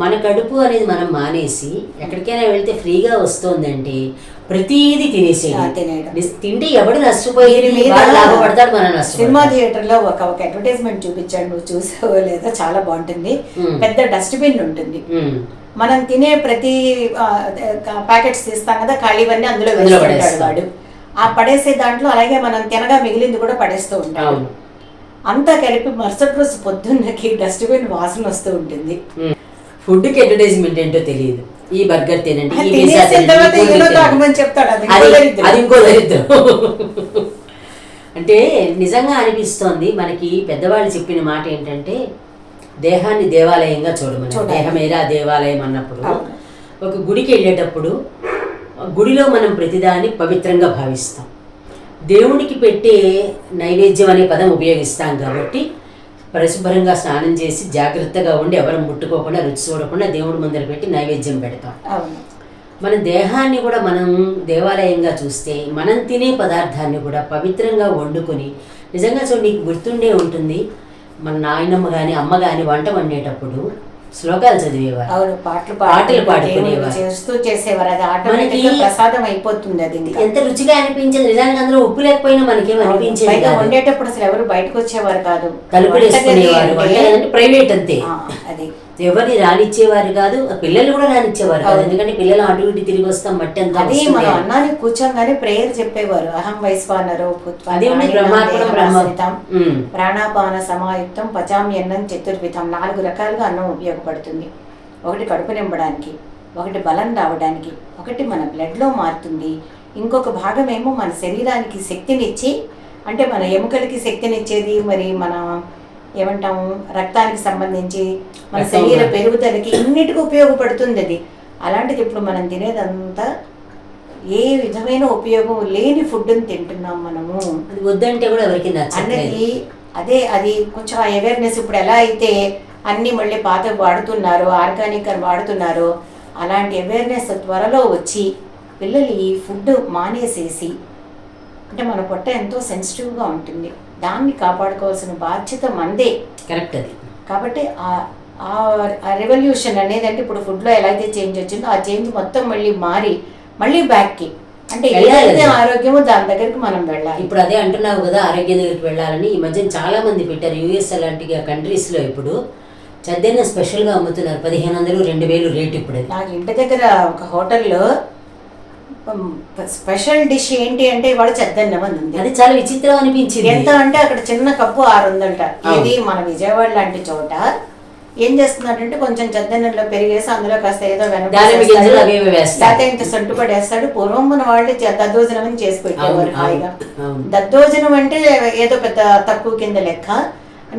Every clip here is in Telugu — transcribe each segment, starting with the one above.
మన కడుపు అనేది మనం మానేసి ఎక్కడికైనా వెళ్తే ఫ్రీగా వస్తోందంటే ప్రతిదీ తినేసేది తింటే ఎవడు నష్టపోయేది? లాభపడతాడు మనం సినిమా థియేటర్లో ఒక ఒక అడ్వర్టైజ్మెంట్ చూపించాడు. నువ్వు చూసావో లేదో చాలా బాగుంటుంది. పెద్ద డస్ట్బిన్ ఉంటుంది. మనం తినే ప్రతి ప్యాకెట్స్ తీస్తాం కదా ఖాళీవన్నీ అందులో పడేస్తాం. వాడు. ఆ పడేసే దాంట్లో అలాగే మనం తినగా మిగిలింది కూడా పడేస్తూ అవును. అంతా కలిపి మరుసటి రోజు పొద్దున్నకి డస్ట్బిన్ వాసన వస్తూ ఉంటుంది. ఫుడ్కి అడ్వర్టైజ్మెంట్ ఏంటో తెలియదు ఈ బర్గర్ తినండి ఈ పిజ్జా అది ఇంకో దరిద్రం. అంటే నిజంగా అనిపిస్తోంది మనకి పెద్దవాళ్ళు చెప్పిన మాట ఏంటంటే దేహాన్ని దేవాలయంగా చూడమని. దేహమేరా దేవాలయం అన్నప్పుడు. ఒక గుడికి వెళ్ళేటప్పుడు గుడిలో మనం ప్రతిదాన్ని పవిత్రంగా భావిస్తాం దేవుడికి పెట్టే నైవేద్యం అనే పదం ఉపయోగిస్తాం కాబట్టి పరిశుభ్రంగా స్నానం చేసి జాగ్రత్తగా ఉండి ఎవరు ముట్టుకోకుండా రుచి చూడకుండా దేవుడి ముందర పెట్టి నైవేద్యం పెడతాం. మన దేహాన్ని కూడా మనం దేవాలయంగా చూస్తే మనం తినే పదార్థాన్ని కూడా పవిత్రంగా వండుకొని నిజంగా చూడు నీకు గుర్తుండే ఉంటుంది మన నాయనమ్మ కానీ అమ్మ కానీ వంట వండేటప్పుడు శ్లోకాలు చదివేవారు. అవును పాటలు పాటలు పాడుకునేవారు. చేస్తూ చేసేవారు. అది ఆటోమేటిక్ మనకి- ప్రసాదం అయిపోతుంది అది ఎంత రుచిగా అనిపించింది నిజానికి అందులో ఉప్పు లేకపోయినా మనకేం అనిపించేది. వండేటప్పుడు అసలు ఎవరు బయటకు వచ్చేవారు కాదు. తలుపులు వేసుకునేవారు ప్రైవేట్ అంతే. అది. ఎవరిని రానిచ్చేవారు కాదు పిల్లలు కూడా రానిచ్చేవారు కాదు. ఎందుకంటే పిల్లలు అటు ఇటు తిరిగి వస్తాం మట్టి అంతా అది. మనం అన్నానికి కూర్చోగానే ప్రేయర్ చెప్పేవారు. అహం వైశ్వానరో అదే. ప్రాణాపాన సమాయుక్తం పచామ్యన్నం చతుర్విధం. నాలుగు రకాలుగా అన్నం ఉపయోగపడుతుంది. ఒకటి కడుపు నింపడానికి ఒకటి బలం రావడానికి ఒకటి మన బ్లడ్లో మారుతుంది. ఇంకొక భాగం ఏమో మన శరీరానికి శక్తినిచ్చి అంటే మన ఎముకలకి శక్తినిచ్చేది మరి మన ఏమంటాము? రక్తానికి సంబంధించి మన శరీర. పెరుగుదలకి ఇన్నిటికి ఉపయోగపడుతుంది అది. అలాంటిది ఇప్పుడు మనం తినేదంతా ఏ విధమైన ఉపయోగం లేని ఫుడ్ని తింటున్నాం మనము. అది వద్దంటే కూడా ఎవరికి అన్నది అదే అది కొంచెం అవేర్నెస్ ఇప్పుడు ఎలా అయితే అన్ని మళ్ళీ పాత వాడుతున్నారు ఆర్గానిక్ అని వాడుతున్నారు అలాంటి అవేర్నెస్ త్వరలో వచ్చి పిల్లలు ఈ ఫుడ్ మానేసేసి అంటే మన పొట్ట ఎంతో సెన్సిటివ్గా ఉంటుంది. దాన్ని కాపాడుకోవాల్సిన బాధ్యత మనదే కరెక్ట్ అది. కాబట్టి ఆ- ఆ రెవల్యూషన్ అనేది అంటే ఇప్పుడు ఫుడ్లో ఎలా అయితే చేంజ్ వచ్చిందో ఆ చేంజ్ మొత్తం మళ్ళీ మారి మళ్ళీ బ్యాక్కి అంటే ఏదైతే. ఆరోగ్యమో దాని దగ్గరికి మనం వెళ్ళాలి. ఇప్పుడు అదే అంటున్నావు కదా ఆరోగ్యం దగ్గరికి వెళ్ళాలని. ఈ మధ్యన చాలా మంది పెట్టారు యూఎస్ అలాంటి కంట్రీస్లో ఇప్పుడు. చద్దన్న స్పెషల్గా అమ్ముతున్నారు పదిహేను వందలు రెండు వేలు రేట్ ఇప్పుడు నాకు ఇంటి దగ్గర ఒక హోటల్లో స్పెషల్ డిష్ ఏంటి అంటే ఇవాళ చెద్దన్నం అని ఉంది. అది చాలా విచిత్రం అనిపించింది. ఎంత అంటే అక్కడ చిన్న కప్పు ఆరు ఉందంట ఇది మన విజయవాడ లాంటి చోట ఏం చేస్తున్నాడంటే కొంచెం చెద్దన్నంలో పెరిగేసి అందులో కాస్త ఏదో. లేకపోతే ఇంత సంటు పడేస్తాడు పూర్వం మన వాళ్ళే దద్దోజనం అని చేసి పెట్టేవారు హాయిగా. దద్దోజనం అంటే ఏదో పెద్ద తక్కువ కింద లెక్క.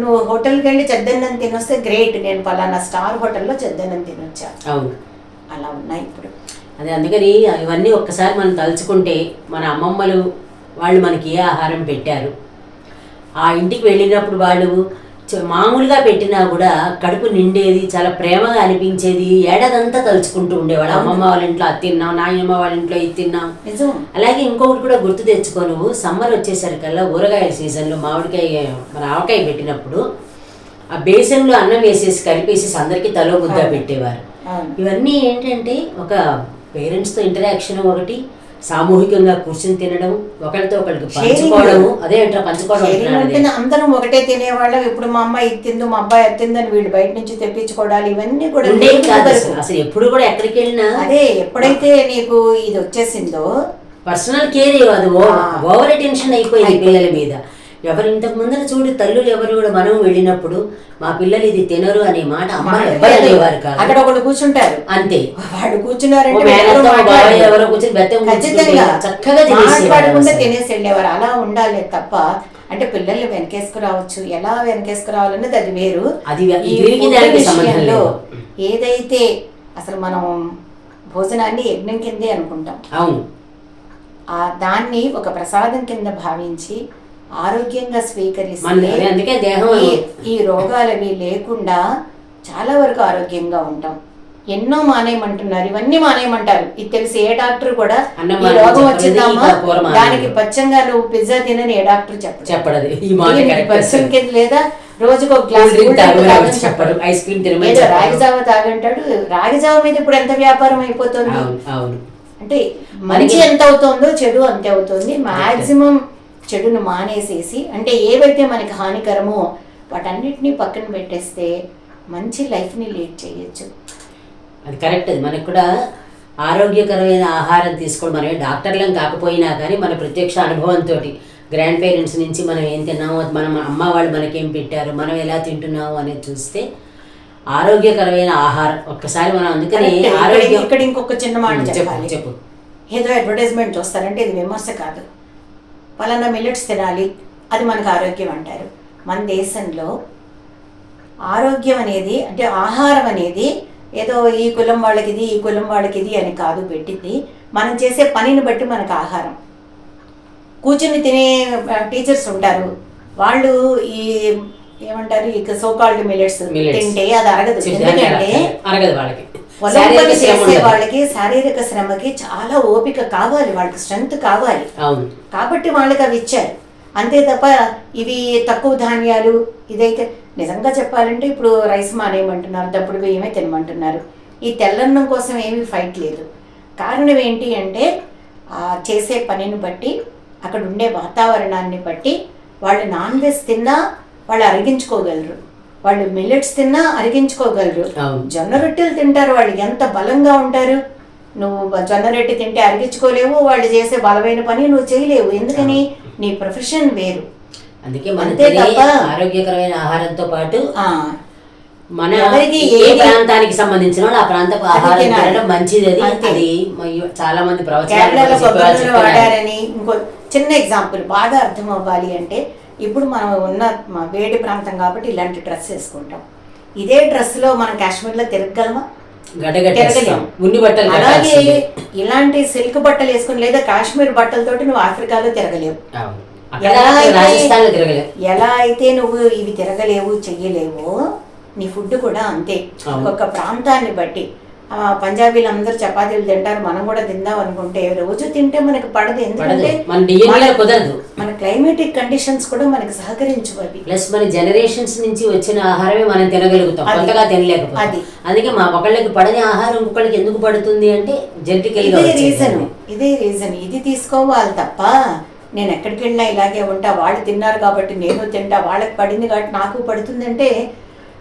నువ్వు హోటల్కి వెళ్ళి చెద్దన్నం తినొస్తే గ్రేట్. నేను పలానా స్టార్ హోటల్లో చెద్దన్నం తినొచ్చా? అలా ఉన్నాయి ఇప్పుడు. అదే అందుకని ఇవన్నీ ఒక్కసారి మనం తలుచుకుంటే మన అమ్మమ్మలు వాళ్ళు మనకి ఏ ఆహారం పెట్టారు? ఆ ఇంటికి వెళ్ళినప్పుడు వాళ్ళు మామూలుగా పెట్టినా కూడా కడుపు నిండేది చాలా ప్రేమగా అనిపించేది ఏడాదంతా తలుచుకుంటూ ఉండేవాడు అమ్మమ్మ వాళ్ళ ఇంట్లో అది తిన్నాం నాయనమ్మ వాళ్ళ ఇంట్లో ఇది తిన్నాం. నిజం. అలాగే ఇంకొకటి కూడా గుర్తు తెచ్చుకో నువ్వు సమ్మర్ వచ్చేసరికల్లా ఊరగాయల సీజన్లో మామిడికాయ మన ఆవకాయ పెట్టినప్పుడు ఆ బేసన్లో అన్నం వేసేసి కలిపేసి అందరికీ తలో ముద్ద పెట్టేవారు. ఇవన్నీ ఏంటంటే ఒక పేరెంట్స్తో ఇంటరాక్షన్ ఒకటి సామూహికంగా కూర్చుని తినడం ఒకరితో ఒకరికి పంచుకోవడము అదే అంటారు పంచుకోవడం అందరం ఒకటే తినేవాళ్ళం. ఇప్పుడు మా అమ్మాయి ఇది తిందు మా అబ్బాయి అది తిందని వీళ్ళు బయట నుంచి తెప్పించుకోవడాలు ఇవన్నీ కూడా. అసలు. ఎప్పుడు కూడా ఎక్కడికి వెళ్ళినా అదే ఎప్పుడైతే నీకు ఇది వచ్చేసిందో పర్సనల్ కేర్ అది ఓవర్ టెన్షన్ అయిపోయింది. పిల్లల మీద. ఎవరు ఇంతకు ముందర చూడు తల్లులు ఎవరు కూడా మనం వెళ్ళినప్పుడు మా పిల్లలు ఇది తినరు అనే మాట అనేవారు కాదు. అక్కడ ఒకళ్ళు కూర్చుంటారు. అంతే. వాడు ఓ కూర్చున్నారంటే మేనత్తో, ఎవరు కూర్చొని బెత్తం చక్కగా మాట్లాడకుండా. తినేసి వెళ్ళేవారు అలా ఉండాలి తప్ప అంటే పిల్లల్ని వెనకేసుకురావచ్చు. ఎలా వెనకేసుకురావాలన్నది అది వేరు. అది విషయంలో. ఏదైతే అసలు మనం భోజనాన్ని యజ్ఞం కిందే అనుకుంటాం. అవును. దాన్ని ఒక ప్రసాదం కింద భావించి ఆరోగ్యంగా స్వీకరిస్తే అదే అందుకే దేహం ఈ రోగాలవి లేకుండా చాలా వరకు ఆరోగ్యంగా ఉంటాం. ఎన్నో మానేయమంటున్నారు ఇవన్నీ మానేయమంటారు. ఇది తెలిసి ఏ డాక్టర్ కూడా ఈ రోగం వచ్చిందమ్మా మానేయమని. దానికి పచ్చంగా నువ్వు పిజ్జా తినని ఏ డాక్టర్ చెప్పడు. పర్సన్ కింద లేదా? రోజుకు ఒక గ్లాస్ చెప్పరు. ఐస్ క్రీమ్ తినమని ఏదో చెప్పరు. రాగి జావ తాగంటాడు. రాగి జావ మీద ఇప్పుడు ఎంత వ్యాపారం అయిపోతుంది? అంటే మంచి ఎంత అవుతుందో చెడు అంతే అవుతుంది. మాక్సిమం చెడును మానేసేసి అంటే ఏవైతే మనకి హానికరమో వాటన్నిటిని పక్కన పెట్టేస్తే మంచి లైఫ్ని లీడ్ చేయొచ్చు. అది కరెక్ట్. అది మనకు కూడా ఆరోగ్యకరమైన ఆహారం తీసుకోవడం మనమే డాక్టర్లం కాకపోయినా కానీ మన ప్రత్యక్ష అనుభవంతో గ్రాండ్ పేరెంట్స్ నుంచి మనం ఏం తిన్నామో మన అమ్మ వాళ్ళు మనకేం పెట్టారు మనం ఎలా తింటున్నాము అనేది చూస్తే ఆరోగ్యకరమైన ఆహారం. ఒక్కసారి మనం అందుకని ఆరోగ్యం ఇక్కడ ఇంకొక చిన్న మాట చెప్పు చెప్పాలి. చెప్పు. ఏదో అడ్వర్టైజ్మెంట్ చూస్తారంటే ఇది విమర్శ కాదు. పలానా మిల్లెట్స్ తినాలి. అది మనకు ఆరోగ్యం అంటారు. మన దేశంలో ఆరోగ్యం అనేది అంటే ఆహారం అనేది ఏదో ఈ కులం వాళ్ళకి ఇది ఈ కులం వాళ్ళకి ఇది అని కాదు పెట్టింది. మనం చేసే పనిని బట్టి మనకు ఆహారం. కూర్చుని తినే టీచర్స్ ఉంటారు. వాళ్ళు ఈ ఏమంటారు? ఇక సోకాల్డ్ మిల్లెట్స్. తింటే అది అరగదు. ఎందుకంటే అరగదు వాళ్ళకి. పొలం పని చేసే. వాళ్ళకి శారీరక శ్రమకి చాలా ఓపిక కావాలి వాళ్ళకి స్ట్రెంగ్త్ కావాలి. కాబట్టి వాళ్ళకి అవి ఇచ్చారు. అంతే తప్ప ఇవి తక్కువ ధాన్యాలు ఇదైతే నిజంగా చెప్పాలంటే ఇప్పుడు రైస్ మానేయమంటున్నారు దప్పుడు బియ్యమే తినమంటున్నారు. ఈ తెల్లన్నం కోసం ఏమీ ఫైట్ లేదు. కారణం ఏంటి అంటే ఆ చేసే పనిని బట్టి అక్కడ ఉండే వాతావరణాన్ని బట్టి వాళ్ళు నాన్ వెజ్ తిన్నా వాళ్ళు అరిగించుకోగలరు. వాళ్ళు మిల్లెట్స్ తిన్నా అరిగించుకోగలరు. జొన్న రొట్టెలు తింటారు. వాళ్ళు ఎంత బలంగా ఉంటారు? నువ్వు జొన్న రొట్టె తింటే అరిగించుకోలేవు. వాళ్ళు చేసే బలమైన పని నువ్వు చేయలేవు. ఎందుకని? నీ ప్రొఫెషన్ వేరు. అందుకే అంతే తప్ప- ఆరోగ్యకరమైన ఆహారంతో పాటు ఆ, మన ఎవరికి ఏ ప్రాంతానికి సంబంధించిన ఆ ప్రాంతపు ఆహారం. తినడం మంచిది అది చాలా మంది ప్రవచనాలు. వాడారని ఇంకో చిన్న ఎగ్జాంపుల్ బాగా అర్థం అవ్వాలి అంటే ఇప్పుడు మనం ఉన్న వేడి ప్రాంతం కాబట్టి ఇలాంటి డ్రెస్ వేసుకుంటాం ఇదే డ్రెస్లో మనం కాశ్మీర్లో తిరగగలమా గడ్డగట్టేస్తాం. తిరగలేం. ఉన్ని బట్టలు అలాగే. ఇలాంటి సిల్క్ బట్టలు వేసుకుని లేదా కాశ్మీర్ బట్టలతోటి నువ్వు ఆఫ్రికాలో తిరగలేవు ఎలా అయితే- నువ్వు ఇవి తిరగలేవు చెయ్యలేవు నీ ఫుడ్ కూడా అంతే. ఒక్కొక్క ప్రాంతాన్ని బట్టి పంజాబీలు అందరూ చపాతీలు తింటారు మనం కూడా తిందాం అనుకుంటే రోజు తింటే మనకి పడదు. ఎందుకంటే మన క్లైమేటిక్ కండిషన్స్ కూడా మనకి సహకరించవు అవి. ప్లస్ మన జనరేషన్స్ నుంచి వచ్చిన ఆహారమే మనం తినగలుగుతాం. కొత్తగా తినలేకపోతాం. అది. అందుకే మా ఒకళ్ళకి పడని ఆహారం ఇంకొకళ్ళకి ఎందుకు పడుతుంది అంటే జెనటికల్ ఇదే రీజన్. ఇదే రీజన్ ఇది తీసుకోవాలి తప్ప నేను ఎక్కడికి వెళ్ళినా ఇలాగే ఉంటా. వాళ్ళు తిన్నారు కాబట్టి నేను తింటా. వాళ్ళకి పడింది కాబట్టి నాకు పడుతుందంటే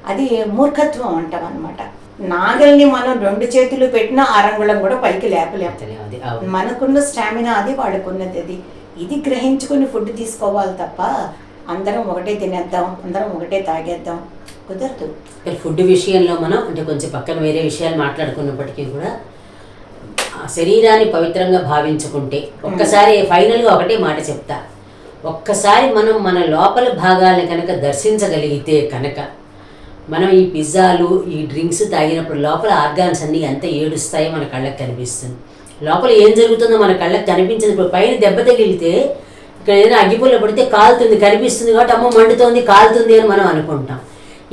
అది మూర్ఖత్వం అంటాం అనమాట నాగల్ని మనం రెండు చేతులు పెట్టినా అరంగుళం కూడా పైకి లేపలేం. తెలియదు అది అవును. మనకున్న స్టామినా అది వాళ్ళకున్నది అది. ఇది గ్రహించుకుని ఫుడ్ తీసుకోవాలి తప్ప అందరం ఒకటే తినేద్దాం అందరం ఒకటే తాగేద్దాం. కుదరదు. ఫుడ్ విషయంలో మనం అంటే కొంచెం పక్కన వేరే విషయాలు మాట్లాడుకున్నప్పటికీ కూడా ఆ శరీరాన్ని పవిత్రంగా భావించుకుంటే ఒక్కసారి ఫైనల్గా ఒకటే మాట చెప్తా. ఒక్కసారి మనం మన లోపల భాగాలను కనుక దర్శించగలిగితే కనుక మనం ఈ పిజ్జాలు ఈ డ్రింక్స్ తాగినప్పుడు లోపల ఆర్గాన్స్ అన్నీ ఎంత ఏడుస్తాయో మన కళ్ళకి కనిపిస్తుంది. లోపల ఏం జరుగుతుందో మన కళ్ళకి కనిపించదు. ఇప్పుడు పైన దెబ్బ తగిలితే ఇక్కడ ఏదైనా అగ్గిపుల్ల పడితే కాలుతుంది కనిపిస్తుంది కాబట్టి అమ్మ మండుతోంది కాలుతుంది అని మనం అనుకుంటాం.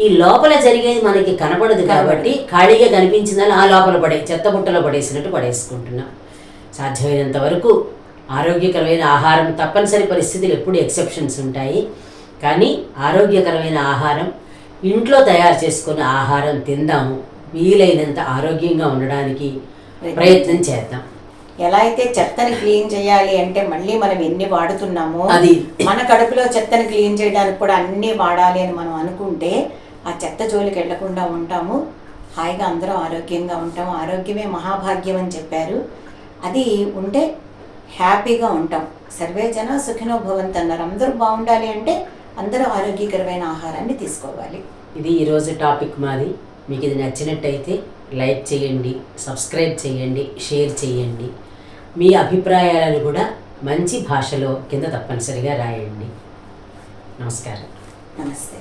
ఈ లోపల జరిగేది మనకి కనపడదు కాబట్టి ఖాళీగా కనిపించిందని ఆ లోపల పడే చెత్త బుట్టలో పడేసినట్టు పడేసుకుంటున్నాం. సాధ్యమైనంత వరకు ఆరోగ్యకరమైన ఆహారం తప్పనిసరి పరిస్థితులు ఎప్పుడు ఎక్సెప్షన్స్ ఉంటాయి. కానీ ఆరోగ్యకరమైన ఆహారం ఇంట్లో తయారు చేసుకున్న ఆహారం తిందాము వీలైనంత ఆరోగ్యంగా ఉండడానికి ప్రయత్నం చేద్దాం. ఎలా అయితే చెత్తని క్లీన్ చేయాలి అంటే మళ్ళీ మనం ఎన్ని వాడుతున్నామో అది. మన కడుపులో చెత్తని క్లీన్ చేయడానికి కూడా అన్ని వాడాలి అని మనం అనుకుంటే ఆ చెత్త జోలికి వెళ్ళకుండా ఉంటాము. హాయిగా అందరం ఆరోగ్యంగా ఉంటాము. ఆరోగ్యమే మహాభాగ్యం అని చెప్పారు. అది ఉంటే హ్యాపీగా ఉంటాం. సర్వే జన సుఖినో భవంత్ అన్నారు. అందరూ బాగుండాలి అంటే అందరూ ఆరోగ్యకరమైన ఆహారాన్ని తీసుకోవాలి. ఇది ఈరోజు టాపిక్ మాది. మీకు ఇది నచ్చినట్టయితే లైక్ చేయండి సబ్స్క్రైబ్ చేయండి షేర్ చేయండి. మీ అభిప్రాయాలను కూడా మంచి భాషలో కింద తప్పనిసరిగా రాయండి. నమస్కారం. నమస్తే.